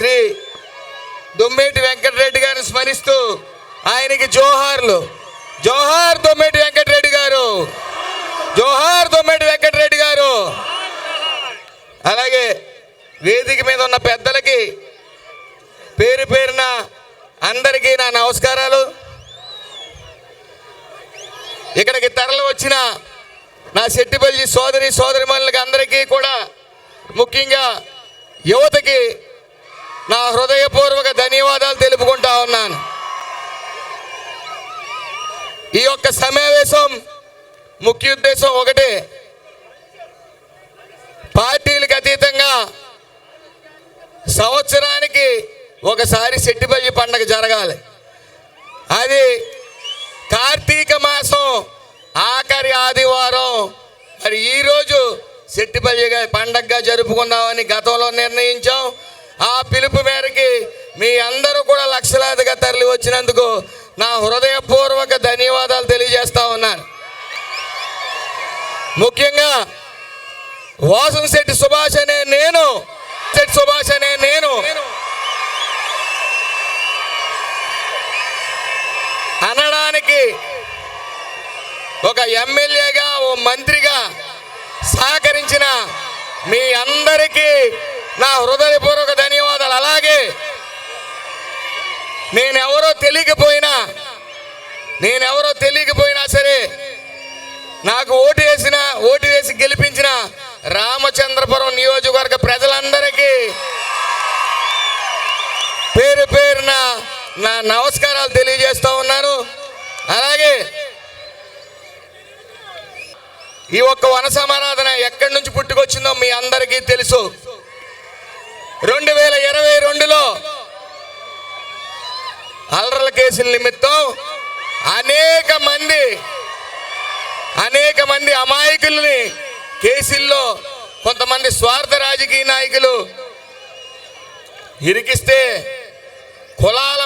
శ్రీ దొమ్మేటి వెంకటరెడ్డి గారిని స్మరిస్తూ ఆయనకి జోహార్లు. జోహార్ దొమ్మేటి వెంకటరెడ్డి గారు. జోహార్ దొమ్మేటి వెంకటరెడ్డి గారు. అలాగే వేదిక మీద ఉన్న పెద్దలకి పేరు పేరున అందరికీ నా నమస్కారాలు. ఇక్కడికి తరలి వచ్చిన నా శెట్టిపల్లి సోదరి సోదరిమణులకి అందరికీ కూడా ముఖ్యంగా యువతకి నా హృదయపూర్వక ధన్యవాదాలు తెలుపుకుంటా ఉన్నాను. ఈ యొక్క సమావేశం ముఖ్య ఉద్దేశం ఒకటే. పార్టీలకు అతీతంగా సంవత్సరానికి ఒకసారి శెట్టిపల్లి పండగ జరగాలి. అది కార్తీక మాసం ఆఖరి ఆదివారం. మరి ఈరోజు సెట్టిపల్లి పండగగా జరుపుకుందామని గతంలో నిర్ణయించాం. ఆ పిలుపు మేరకి మీ అందరూ కూడా లక్షలాదిగా తరలి వచ్చినందుకు నా హృదయపూర్వక ధన్యవాదాలు తెలియజేస్తా ఉన్నాను ముఖ్యంగా వాసన్ శెట్టి సుభాష్ అనే నేను శెట్టి సుభాష్ అనే నేను. అనడానికి ఒక ఎమ్మెల్యేగా ఓ మంత్రిగా సహకరించిన మీ అందరికీ నా హృదయపూర్వక ధన్యవాదాలు. అలాగే నేనెవరో తెలియకపోయినా నేనెవరో తెలియకపోయినా సరే నాకు ఓటు వేసిన ఓటు వేసి గెలిపించిన రామచంద్రపురం నియోజకవర్గ ప్రజలందరికీ పేరు పేరున నా నమస్కారాలు తెలియజేస్తూ ఉన్నాను. అలాగే ఈ ఒక్క వన సమారాధన ఎక్కడి నుంచి పుట్టుకొచ్చిందో మీ అందరికీ తెలుసు. రెండు వేల ఇరవై రెండులో అల్లర్ల కేసుల నిమిత్తం అనేక మంది అనేక మంది అమాయకుల్ని కేసుల్లో కొంతమంది స్వార్థ రాజకీయ నాయకులు ఇరికిస్తే కులాల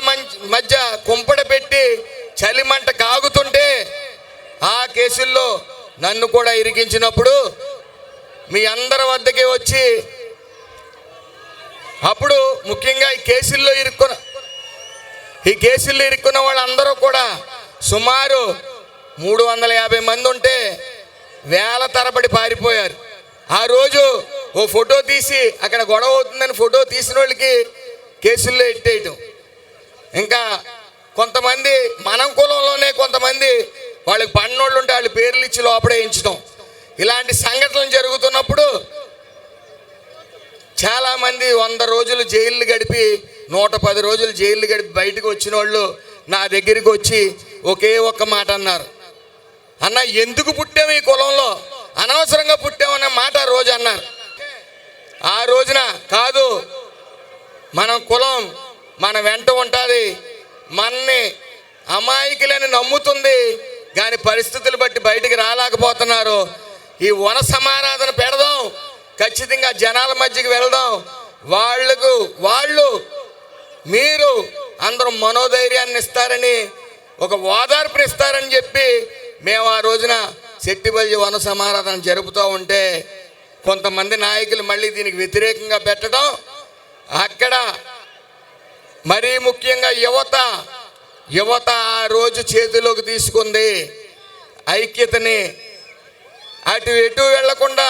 మధ్య కుంపడ పెట్టి చలిమంట కాగుతుంటే ఆ కేసుల్లో నన్ను కూడా ఇరికించినప్పుడు మీ అందరి వద్దకే వచ్చి అప్పుడు ముఖ్యంగా ఈ కేసుల్లో ఇరుక్కున్న ఈ కేసుల్లో ఇరుక్కున్న వాళ్ళందరూ కూడా సుమారు మూడు వందల యాభై మంది ఉంటే వేల తరబడి పారిపోయారు. ఆ రోజు ఓ ఫోటో తీసి అక్కడ గొడవ అవుతుందని ఫోటో తీసిన వాళ్ళకి కేసుల్లో ఎట్టేయటం. ఇంకా కొంతమంది మనం కులంలోనే కొంతమంది వాళ్ళకి పన్నోళ్ళు ఉంటే వాళ్ళ పేర్లు ఇచ్చి లోపడేయించడం ఇలాంటి సంఘటనలు జరుగుతున్నప్పుడు చాలామంది వంద రోజులు జైళ్ళు గడిపి నూట పది రోజులు జైళ్ళు గడిపి బయటకు వచ్చిన వాళ్ళు నా దగ్గరికి వచ్చి ఒకే ఒక్క మాట అన్నారు. అన్న ఎందుకు పుట్టాము ఈ కులంలో? అనవసరంగా పుట్టామనే మాట రోజు అన్నారు. ఆ రోజున కాదు మన కులం మన వెంట ఉంటుంది. మనని అమాయకులని నమ్ముతుంది. కానీ పరిస్థితులు బట్టి బయటికి రాలేకపోతున్నారు. ఈ వన సమారాధన పెడదాం. ఖచ్చితంగా జనాల మధ్యకి వెళ్దాం. వాళ్ళకు వాళ్ళు మీరు అందరూ మనోధైర్యాన్ని ఇస్తారని ఒక ఓదార్పుని ఇస్తారని చెప్పి మేము ఆ రోజున శెట్టిబల్లి వన సమారాధన జరుపుతూ ఉంటే కొంతమంది నాయకులు మళ్ళీ దీనికి వ్యతిరేకంగా పెట్టడం అక్కడ మరీ ముఖ్యంగా యువత యువత ఆ రోజు చేతిలోకి తీసుకుంది ఐక్యతని. అటు ఎటు వెళ్ళకుండా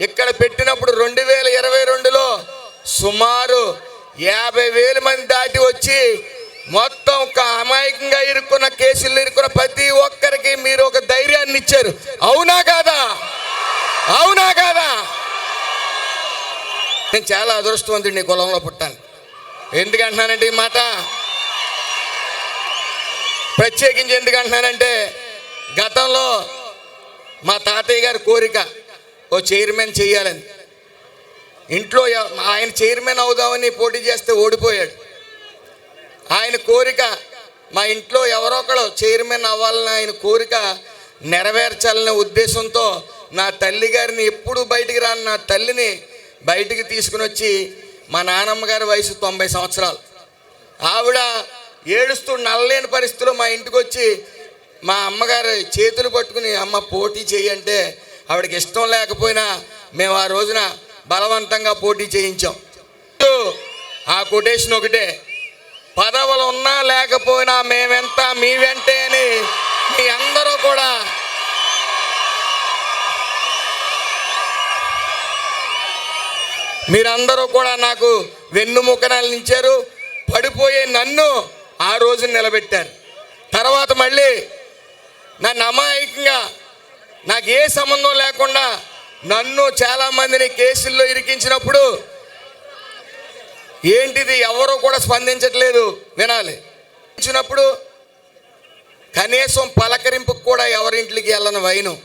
ఇక్కడ పెట్టినప్పుడు రెండు వేల ఇరవై రెండులో సుమారు యాభై వేల మంది దాటి వచ్చి మొత్తం ఒక అమాయకంగా ఇరుక్కున్న కేసులు ఇరుక్కున్న ప్రతి ఒక్కరికి మీరు ఒక ధైర్యాన్ని ఇచ్చారు. అవునా కాదా? అవునా కాదా? నేను చాలా అదృష్టవంతుడిని నీ కులంలో పుట్టాను. ఎందుకంటున్నానంటే ఈ మాట? ప్రత్యేకించి ఎందుకంటున్నానంటే గతంలో మా తాతయ్య గారి కోరిక ఓ చైర్మన్ చేయాలని ఇంట్లో ఆయన చైర్మన్ అవుదామని పోటీ చేస్తే ఓడిపోయాడు. ఆయన కోరిక మా ఇంట్లో ఎవరో ఒకరు చైర్మన్ అవ్వాలని ఆయన కోరిక నెరవేర్చాలనే ఉద్దేశంతో నా తల్లి గారిని ఎప్పుడు బయటికి రాని నా తల్లిని బయటికి తీసుకుని వచ్చి మా నానమ్మ గారి వయసు తొంభై సంవత్సరాలు. ఆవిడ ఏడుస్తూ నల్లలేని పరిస్థితిలో మా ఇంటికి వచ్చి మా అమ్మగారు చేతులు పట్టుకుని అమ్మ పోటీ చేయంటే ఆవిడకి ఇష్టం లేకపోయినా మేము ఆ రోజున బలవంతంగా పోటీ చేయించాం. ఆ కొటేషన్ ఒకటే పదవులు ఉన్నా లేకపోయినా మేమెంత మీ వెంటే అని మీ అందరూ కూడా మీరందరూ కూడా నాకు వెన్నుముకనాలించారు పడిపోయే నన్ను ఆ రోజు నిలబెట్టారు. తర్వాత మళ్ళీ నన్ను అమాయకంగా నాకు ఏ సంబంధం లేకుండా నన్ను చాలామందిని కేసుల్లో ఇరికించినప్పుడు ఏంటిది ఎవరో కూడా స్పందించట్లేదు వినాలి. ఇచ్చినప్పుడు కనీసం పలకరింపుకు కూడా ఎవరింటికి వెళ్ళని వైను.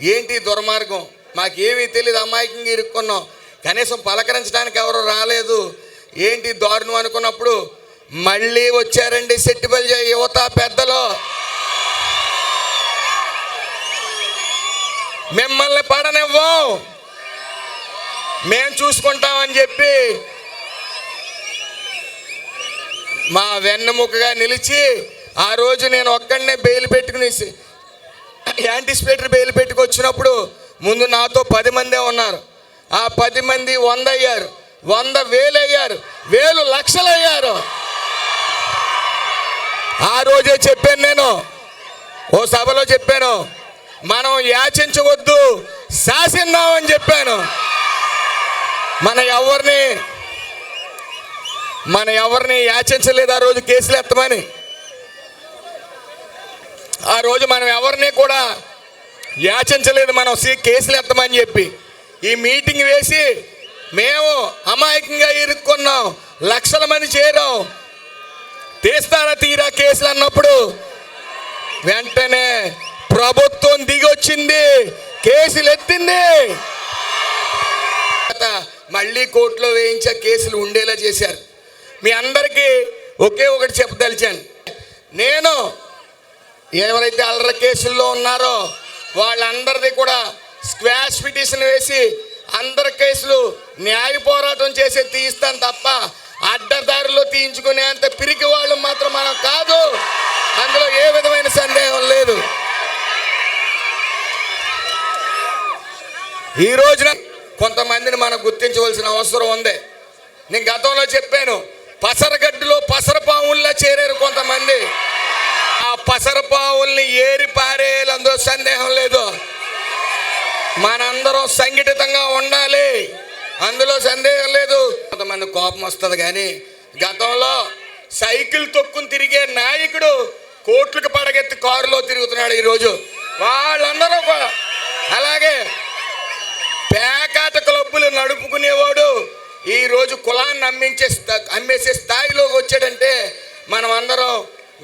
ఏంటి దుర్మార్గం? మాకేమీ తెలియదు అమాయకంగా ఇరుక్కున్నాం. కనీసం పలకరించడానికి ఎవరు రాలేదు. ఏంటి దారుణం అనుకున్నప్పుడు మళ్ళీ వచ్చారండి సెట్టిబల్జ యువత పెద్దలో. మిమ్మల్ని పడనివ్వం. మేం చూసుకుంటామని చెప్పి మా వెన్నెముకగా నిలిచి ఆ రోజు నేను ఒక్కడనే బెయిల్ పెట్టుకుని యాంటిసిపేటరీ బెయిల్ పెట్టుకు వచ్చినప్పుడు ముందు నాతో పది మందే ఉన్నారు. ఆ పది మంది వంద అయ్యారు వంద వేలు అయ్యారు వేలు లక్షలు అయ్యారు ఆ రోజే చెప్పాను నేను. ఓ సభలో చెప్పాను. మనం యాచించవద్దు. శాసిద్దామని చెప్పాను. మన ఎవరిని మన ఎవరిని యాచించలేదు ఆ రోజు కేసులు ఎత్తమని. ఆ రోజు మనం ఎవరిని కూడా యాచించలేదు మనం సీ- కేసులు ఎత్తమని చెప్పి. ఈ మీటింగ్ వేసి మేము అమాయకంగా ఇరుక్కున్నాం లక్షల మంది చేరాం. తీస్తారా తీరా కేసులు అన్నప్పుడు వెంటనే ప్రభుత్వం దిగొచ్చింది కేసులు ఎత్తింది. మళ్ళీ కోర్టులో వేయించే కేసులు ఉండేలా చేశారు. మీ అందరికీ ఒకే ఒకటి చెప్పదలిచాను నేను ఎవరైతే అల్లర కేసుల్లో ఉన్నారో వాళ్ళందరిది కూడా స్క్వాష్ పిటిషన్ వేసి అందరి కేసులు న్యాయ పోరాటం చేసి తీస్తాను తప్ప అడ్డదారిలో తీయించుకునేంత పిరికి వాళ్ళు మాత్రం మనం కాదు. అందులో ఏ విధమైన సందేహం లేదు ఈ రోజున కొంతమందిని మనం గుర్తించవలసిన అవసరం ఉంది. నేను గతంలో చెప్పాను పసరగడ్డులో పసరపాముల్లా చేరారు కొంతమంది. ఆ పసరపావుల్ని ఏరి పారేయాలి అందులో సందేహం లేదు. మనందరం సంఘటితంగా ఉండాలి అందులో సందేహం లేదు. కొంతమంది కోపం వస్తుంది కానీ గతంలో సైకిల్ తొక్కుని తిరిగే నాయకుడు కోట్లకు పడగెత్తి కారులో తిరుగుతున్నాడు ఈరోజు. వాళ్ళందరూ కూడా. అలాగే డబ్బులు నడుపుకునేవాడు. ఈ రోజు కులాన్ని అమ్మించే అమ్మేసే స్థాయిలోకి వచ్చాడంటే మనం అందరం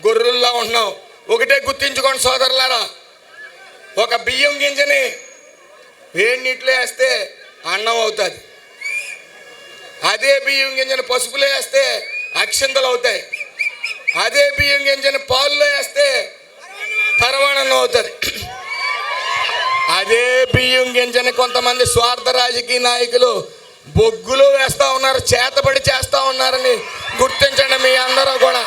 గొర్రెల్లో ఉంటున్నాం. ఒకటే గుర్తించుకోండి సోదరులారా. ఒక బియ్యం గింజని వేడి నీటిలో వేస్తే అన్నం అవుతుంది. అదే బియ్యం గింజని పసుపులో వేస్తే అక్షంతలు అవుతాయి. అదే బియ్యం గింజని పాలులో వేస్తే పరమాణం అవుతుంది. అదే బియ్యం గింజని కొంతమంది స్వార్థ రాజకీయ నాయకులు బొగ్గులు వేస్తా ఉన్నారు చేతబడి చేస్తూ ఉన్నారని గుర్తించండి మీ అందరూ కూడా.